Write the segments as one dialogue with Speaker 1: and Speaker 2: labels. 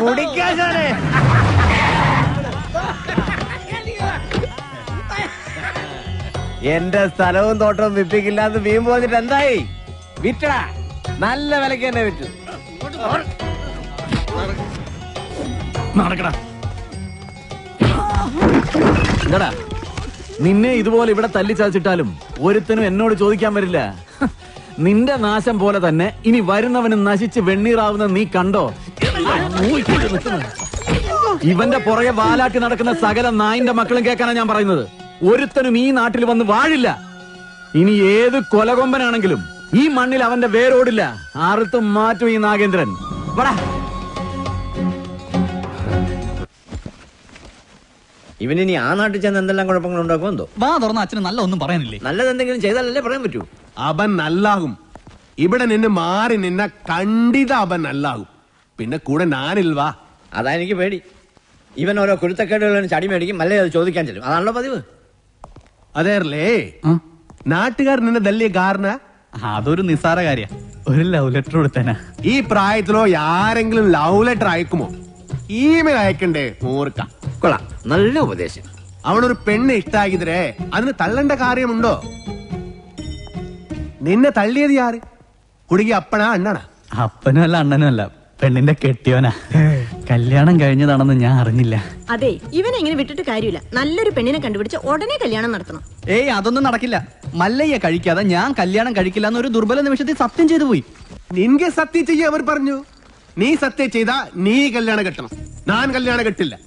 Speaker 1: കുടിക്കാശാനെ എന്റെ സ്ഥലവും തോട്ടവും വിപ്പിക്കില്ലാന്ന് വീമ്പ് പോന്നിട്ട് എന്തായി? വിറ്റടാ. നല്ല വിലക്ക് തന്നെ വിറ്റു.
Speaker 2: നടക്കടാ. നിന്നെ ഇതുപോലെ ഇവിടെ തല്ലി ചതച്ചിട്ടാലും ഒരുത്തനും എന്നോട് ചോദിക്കാൻ വരില്ല. നിന്റെ നാശം പോലെ തന്നെ ഇനി വരുന്നവന് നശിച്ച് വെണ്ണീറാവുന്ന നീ കണ്ടോ? ഇവന്റെ പുറകെ വാലാട്ടി നടക്കുന്ന സകല നായിന്റെ മക്കളും കേൾക്കാനാ ഞാൻ പറയുന്നത്. ഒരുത്തനും ഈ നാട്ടിൽ വന്ന് വാഴില്ല. ഇനി ഏത് കൊലകൊമ്പനാണെങ്കിലും ഈ മണ്ണിൽ അവന്റെ വേരോടില്ല. ആർത്തും മാറ്റും ഈ നാഗേന്ദ്രൻ. വടാ.
Speaker 1: ഇവനിനി ആ നാട്ടിൽ ചെന്ന് എന്തെല്ലാം കുഴപ്പങ്ങൾ ഉണ്ടാക്കുമോ എന്തോ?
Speaker 3: വാ തുറന്ന അച്ഛന് നല്ല ഒന്നും പറയാനില്ലേ?
Speaker 1: നല്ലത് എന്തെങ്കിലും ചെയ്താലല്ലേ പറയാൻ പറ്റൂ?
Speaker 4: അവൻ നല്ലാകും. ഇവിടെ നിന്ന് മാറി നിന്ന കണ്ടിത അവൻ നല്ലാകും. പിന്നെ കൂടെ ഞാനിൽവാ
Speaker 1: അതാ എനിക്ക് പേടി. ഇവൻ ഓരോ കുരുത്തക്കേടുകളും ചടി മേടിക്കും അല്ലേ അത് ചോദിക്കാൻ ചെല്ലും. അതാണല്ലോ പതിവ്.
Speaker 4: അതേറല്ലേ നാട്ടുകാർ നിന്നെ തല്ലിയ കാരണ?
Speaker 3: അതൊരു നിസ്സാര കാര്യ. ഒരു ലവ് ലെറ്റർ കൊടുത്തേനാ.
Speaker 4: ഈ പ്രായത്തിലോ ആരെങ്കിലും ലവ് ലെറ്റർ അയക്കുമോ? ഇമെയിൽ അയക്കണ്ടേ മൂർക്ക
Speaker 1: കൊള്ളാം. നല്ല ഉപദേശം.
Speaker 4: അവനൊരു പെണ്ണ് ഇഷ്ടാക്കിതരേ അതിന് തള്ളേണ്ട കാര്യമുണ്ടോ? നിന്നെ തള്ളിയത് ആര് കുടുങ്ങി അപ്പനാ അണ്ണനാ?
Speaker 3: അപ്പനും അല്ല അണ്ണനും അല്ല പെണ്ണിന്റെ കെട്ടിയോനാ. കല്യാണം കഴിഞ്ഞതാണെന്ന് ഞാൻ അറിഞ്ഞില്ല.
Speaker 5: അതെ ഇവനെ ഇങ്ങനെ വിട്ടിട്ട് കാര്യമില്ല. നല്ലൊരു പെണ്ണിനെ കണ്ടുപിടിച്ച് ഉടനെ കല്യാണം നടത്തണം.
Speaker 3: ഏയ് അതൊന്നും നടക്കില്ല. മല്ലയ്യ കഴിക്കാതെ ഞാൻ കല്യാണം കഴിക്കില്ല എന്നൊരു ദുർബല നിമിഷത്തിൽ സത്യം ചെയ്തു പോയി.
Speaker 4: നിന്റെ സത്യം ചെയ്യ അവർ പറഞ്ഞു. നീ സത്യം ചെയ്താ നീ കല്യാണം കെട്ടണം. ഞാൻ കല്യാണം കെട്ടില്ല.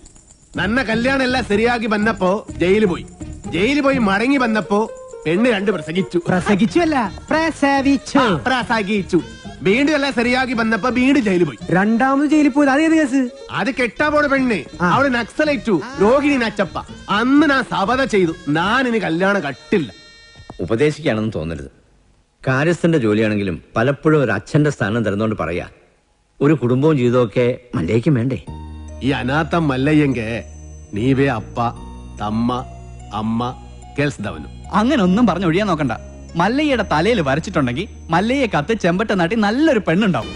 Speaker 4: നന്ന കല്യാണം എല്ലാം ശരിയാക്കി വന്നപ്പോ ജയിലിൽ പോയി. ജയിലിൽ പോയി മടങ്ങി വന്നപ്പോ പെണ്ണ് രണ്ട് പ്രസംഗിച്ചു.
Speaker 3: പ്രസംഗിച്ചു അല്ല പ്രസവിച്ചു
Speaker 4: പ്രസംഗിച്ചു. വീണ്ടും എല്ലാം ശരിയാക്കി വന്നപ്പോ വീണ്ടും ജയിലിൽ പോയി.
Speaker 6: രണ്ടാമത് ജയിലിൽ പോയി അതേത് കേസ്?
Speaker 4: അത് കെട്ടാ പോണ പെണ്ണ് അവിടെ നക്സലേറ്റു. രോഹിണി നച്ചപ്പ. അന്ന് ഞാൻ സബത ചെയ്തു. ഞാൻ ഇനി കല്യാണം കട്ടില്ല.
Speaker 1: ഉപദേശിക്കുകയാണെന്ന് തോന്നരുത്. കാര്യസ്ഥന്റെ ജോലിയാണെങ്കിലും പലപ്പോഴും ഒരു അച്ഛന്റെ സ്ഥാനം തരുന്നോണ്ട് പറയാ ഒരു കുടുംബവും ജീവിതമൊക്കെ മല്ലയ്ക്കും വേണ്ടേ?
Speaker 4: ഈ അനാഥം മല്ലയ്യെങ്ക നീവേ അപ്പ തമ്മ അമ്മ കേൾസ്തവനും
Speaker 3: അങ്ങനെ ഒന്നും പറഞ്ഞു ഒഴിയാൻ നോക്കണ്ട. മല്ലയ്യയുടെ തലയിൽ വരച്ചിട്ടുണ്ടെങ്കിൽ മല്ലയ്യെ കത്ത് ചെമ്പട്ട നാട്ടി നല്ലൊരു പെണ്ണുണ്ടാവും.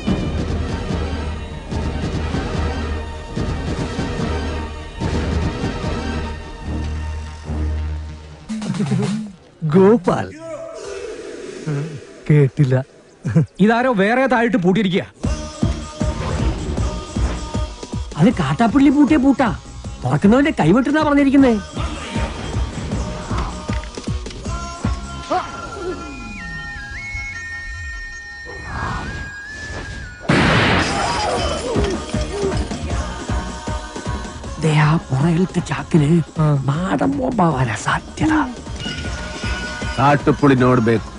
Speaker 6: ഗോപാൽ. കേട്ടില്ല.
Speaker 2: ഇതാരോ വേറെ താഴിട്ട് പൂട്ടിയിരിക്കുക
Speaker 6: അത് കാട്ടാപ്പിള്ളി പൂട്ടിയ പൂട്ടാ. തുറക്കുന്നവന്റെ കൈവിട്ടെന്നാ പറഞ്ഞിരിക്കുന്നേ. മാടം ചാക്കിന് നാടൻ ബോംബാവാനാ സാധ്യത.
Speaker 4: കാട്ടുപുളി ബേക്കു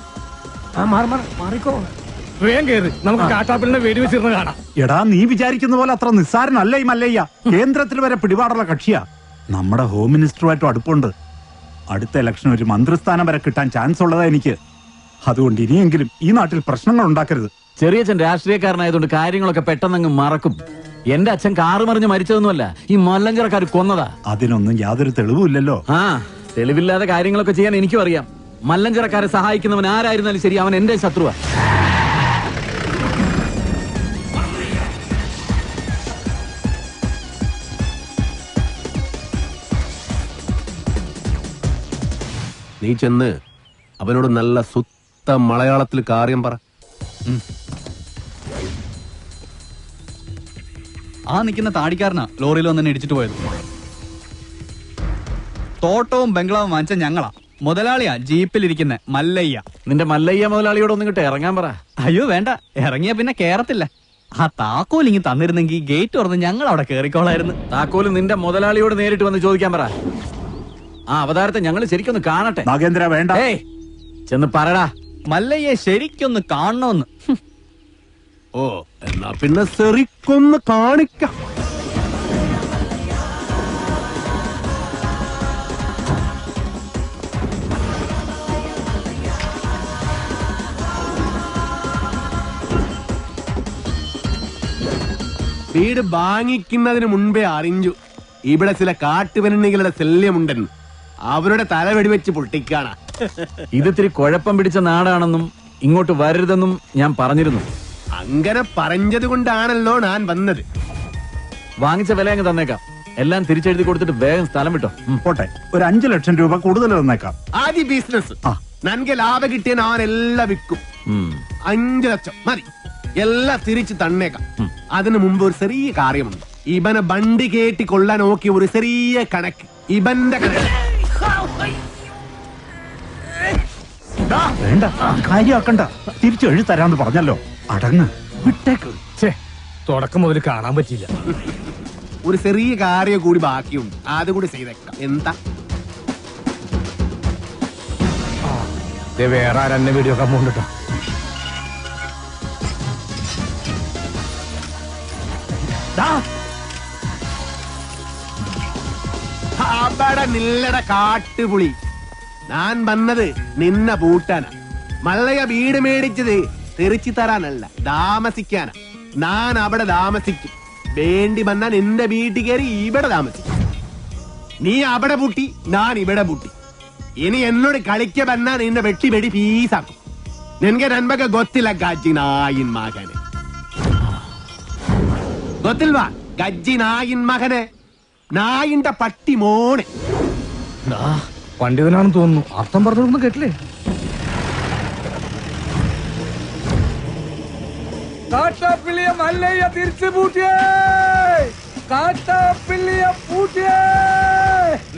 Speaker 6: ആ മാറി മാറി മാറിക്കോ.
Speaker 2: വേഗം കയറി നമുക്ക് കാട്ടാപ്പിളിനെ വെടിവെച്ചിരുന്ന് കാണാം.
Speaker 7: എടാ നീ വിചാരിക്കുന്ന പോലെ അത്ര നിസ്സാരനല്ല ഈ മല്ലയ്യ. കേന്ദ്രത്തിൽ വരെ പിടിപാടുള്ള കക്ഷിയാ. നമ്മുടെ ഹോം മിനിസ്റ്ററുമായിട്ട് അടുപ്പുണ്ട്. അടുത്ത ഇലക്ഷൻ ഒരു മന്ത്രിസ്ഥാനം വരെ കിട്ടാൻ ചാൻസ് ഉള്ളതാ എനിക്ക്. അതുകൊണ്ട് ഇനിയെങ്കിലും ഈ നാട്ടിൽ പ്രശ്നങ്ങൾ ഉണ്ടാക്കരുത്.
Speaker 2: ചെറിയച്ഛൻ രാഷ്ട്രീയക്കാരനായതുകൊണ്ട് കാര്യങ്ങളൊക്കെ പെട്ടെന്നങ്ങ് മറക്കും. എന്റെ അച്ഛൻ കാറ് മറിഞ്ഞ് മരിച്ചതൊന്നുമല്ല ഈ മല്ലഞ്ചറക്കാർ കൊന്നതാ.
Speaker 7: അതിനൊന്നും യാതൊരു തെളിവുമില്ലല്ലോ
Speaker 2: ആ തെളിവില്ലാതെ കാര്യങ്ങളൊക്കെ ചെയ്യാൻ എനിക്കും അറിയാം. മല്ലഞ്ചറക്കാരെ സഹായിക്കുന്നവൻ ആരായിരുന്നാലും ശരി അവൻ എന്റെ ശത്രുവാ.
Speaker 4: നീ ചെന്ന് അവനോട് നല്ല സുത്ത മലയാളത്തിൽ കാര്യം പറ.
Speaker 3: ആ നിൽക്കുന്ന താടിക്കാരനാ ലോറിയിൽ വന്നെ ഇടിച്ചിട്ട് പോയത്. തോട്ടവും ബംഗ്ലാവും വാങ്ങിച്ച ഞങ്ങളാ. മുതലാളിയാ ജീപ്പിലിരിക്കുന്ന മല്ലയ്യ.
Speaker 2: നിന്റെ മല്ലയ്യ മുതലാളിയോട് ഒന്നും കിട്ടെ ഇറങ്ങാൻ പറ.
Speaker 3: അയ്യോ വേണ്ട. ഇറങ്ങിയ പിന്നെ കേറത്തില്ല. ആ താക്കോൽ ഇങ്ങി തന്നിരുന്നെങ്കിൽ ഗേറ്റ് തുറന്ന് ഞങ്ങൾ അവിടെ കേറിക്കോളായിരുന്നു.
Speaker 2: താക്കോൽ നിന്റെ മുതലാളിയോട് നേരിട്ട് വന്ന് ചോദിക്കാൻ പറ. ആ അവതാരത്തെ ഞങ്ങൾ ശരിക്കൊന്ന് കാണട്ടെ.
Speaker 7: നാഗേന്ദ്ര വേണ്ട.
Speaker 2: ചെന്ന് പറടാ.
Speaker 3: മല്ലയ്യെ ശരിക്കൊന്ന് കാണണമെന്ന്.
Speaker 4: ഓ എന്നാ പിന്നെ സെറിക്കൊന്ന് കാണിക്കാം. വീട് ബാങ്ങിക്കുന്നതിന് മുൻപേ അറിഞ്ഞു. ഇവിടെ ചില കാട്ടുപെണ്ണികളുടെ ശല്യമുണ്ടെന്ന് അവരുടെ തല വെടിവെച്ച് പൊട്ടിക്കാണ്.
Speaker 2: ഇത് ഇത്തിരി കുഴപ്പം പിടിച്ച നാടാണെന്നും ഇങ്ങോട്ട് വരരുതെന്നും ഞാൻ പറഞ്ഞിരുന്നു.
Speaker 4: അങ്ങനെ പറഞ്ഞത് കൊണ്ടാണല്ലോ ഞാൻ വന്നത്.
Speaker 2: വാങ്ങിച്ച വില അങ്ങ് തന്നേക്കാം. എല്ലാം തിരിച്ചെഴുതി കൊടുത്തിട്ട് വേഗം സ്ഥലം വിട്ടോ.
Speaker 7: പോട്ടെ ഒരു അഞ്ചു ലക്ഷം രൂപ കൂടുതൽ തന്നേക്കാം.
Speaker 4: ആദ്യ ബിസിനസ് നനക്ക് ലാഭം കിട്ടിയ ഞാൻ എല്ലാം വിൽക്കും. അഞ്ചു ലക്ഷം. മതി. എല്ലാം തിരിച്ചു തന്നേക്കാം. അതിനു മുമ്പ് ഒരു ചെറിയ കാര്യമുണ്ട്. ഇവനെ ബണ്ടി കേട്ടി കൊള്ളാൻ നോക്കിയ ഒരു ചെറിയ കണക്ക്. ഇവന്റെ കണക്ക്.
Speaker 7: വേണ്ട കാര്യമാക്കണ്ട. തിരിച്ചു എഴുതി തരാന്ന് പറഞ്ഞല്ലോ. അടങ്ങ് വിട്ടേക്ക്.
Speaker 6: തുടക്കം മുതൽ കാണാൻ പറ്റിയില്ല.
Speaker 4: ഒരു ചെറിയ കാര്യം കൂടി ബാക്കിയുണ്ട്. അത് കൂടി ചെയ്തേക്കാം. എന്താ?
Speaker 6: വേറെ ആരെന്നെ വീഡിയോ ഒക്കെ പോകണ്ടോ
Speaker 4: അവിടെ നില്ലട കാട്ടുപുളി. ഞാൻ വന്നത് നിന്ന പൂട്ടാന മള്ളയ വീട് മേടിച്ചത് തെറിച്ചു തരാനല്ല താമസിക്കാനാ. ഞാൻ അവിടെ താമസിക്കും. വേണ്ടി വന്നാൽ എന്റെ വീട്ടിൽ കയറി ഇവിടെ താമസിക്കും. നീ അവിടെ പൂട്ടി ഞാൻ ഇവിടെ പൂട്ടി. ഇനി എന്നോട് കളിക്ക വന്നാൽ നിന്റെ വെട്ടി വെടി ഫീസാക്കും നിനക്ക് നന്മക ഗൊത്തില ഗാജി നായിൻ മകനെ. ಗೊತ್ತಿಲ್ವಾ ഗജ്ജി നായിൻ മകനെ. നായിന്റെ പട്ടി മോനെ.
Speaker 6: പണ്ഡിതനാണെന്ന് തോന്നുന്നു. അർത്ഥം പറഞ്ഞൊന്നും കേട്ടില്ലേ? കാട്ടാപ്പിള്ളിയ മല്ലയ്യ തിരിച്ചു പൂട്ടിയേ! കാട്ടാപ്പിള്ളിയ പൂട്ടിയേ!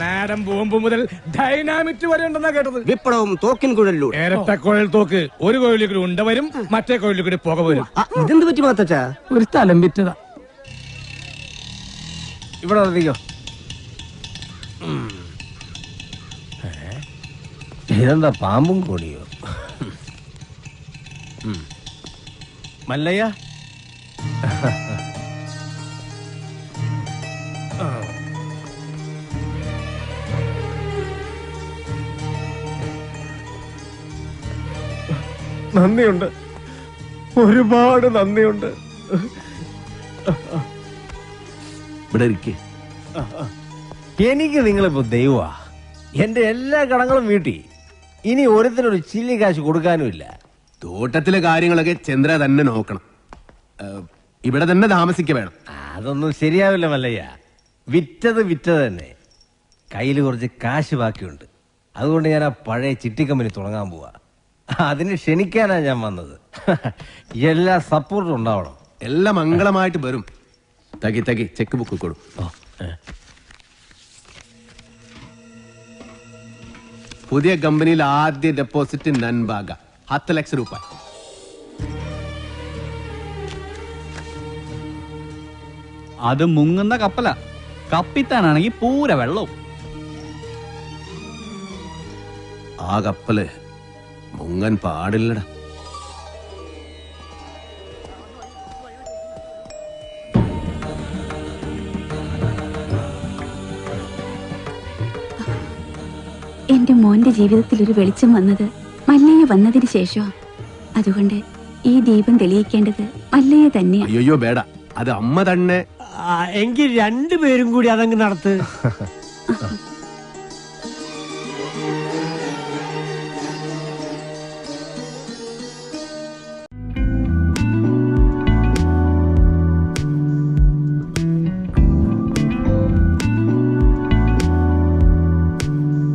Speaker 6: നേരം ബോംബ് മുതൽ ഡൈനാമിറ്റ് വരെ ഉണ്ടെന്നാ കേട്ടത്.
Speaker 8: വിപ്ലവം തോക്കിൻ കുഴലിലൂടെ.
Speaker 6: ഇരട്ട കുഴൽ തോക്ക് ഒരു കുഴലിൽ കൂടി ഉണ്ട വരും മറ്റേ കുഴലിൽ കൂടി പുക വരും.
Speaker 8: ഇതെന്ത് പറ്റി മാത്തച്ചാ
Speaker 6: ഒരു സ്ഥലം വിറ്റതാ.
Speaker 8: ഇവിടെ വന്നിരിക്കോ. ഇതെന്താ പാമ്പും കോണിയോ മല്ലയ്യ?
Speaker 6: നന്ദിയുണ്ട്. ഒരുപാട് നന്ദിയുണ്ട്.
Speaker 4: ഇവിടെ ഇരിക്കേ.
Speaker 8: എനിക്ക് നിങ്ങളിപ്പോ ദൈവമാ. എന്റെ എല്ലാ കടങ്ങളും വീട്ടി. ഇനി ഒരുത്തിനൊരു ചില്ലി കാശ് കൊടുക്കാനുമില്ല.
Speaker 4: തോട്ടത്തിലെ കാര്യങ്ങളൊക്കെ ചന്ദ്ര തന്നെ നോക്കണം. ഇവിടെ തന്നെ താമസിക്ക വേണം.
Speaker 8: അതൊന്നും ശരിയാവില്ല മല്ലയ്യ. വിറ്റത് വിറ്റത് തന്നെ. കയ്യിൽ കുറച്ച് കാശ് ബാക്കിയുണ്ട്. അതുകൊണ്ട് ഞാൻ ആ പഴയ ചിട്ടി കമ്പനി തുടങ്ങാൻ പോവാ. അതിന് ക്ഷണിക്കാനാ ഞാൻ വന്നത്. എല്ലാ സപ്പോർട്ടും ഉണ്ടാവണം.
Speaker 4: എല്ലാം മംഗളമായിട്ട് വരും. തകി തകി ചെക്ക് ബുക്ക് കൊടു. പുതിയ കമ്പനിയിൽ ആദ്യ ഡെപ്പോസിറ്റ് നൻബാഗ ಹತ್ತು ಲಕ್ಷ ರೂಪಾಯಿ
Speaker 3: അത് മുങ്ങുന്ന കപ്പല കപ്പിത്താനാണെങ്കിൽ പൂര വെള്ളവും
Speaker 4: ആ കപ്പല് മുങ്ങൻ പാടില്ലടാ
Speaker 9: എന്റെ മോന്റെ ജീവിതത്തിൽ ഒരു വെളിച്ചം വന്നത് മല്ലയ്യ വന്നതിന് ശേഷം അതുകൊണ്ട് ഈ ദീപം തെളിയിക്കേണ്ടത് മല്ലയ്യ തന്നെയാണ്
Speaker 4: അയ്യോ ബേട അത് അമ്മ തന്നെ.
Speaker 8: എങ്കിൽ രണ്ടുപേരും കൂടി അതങ്ങ് നടത്ത്.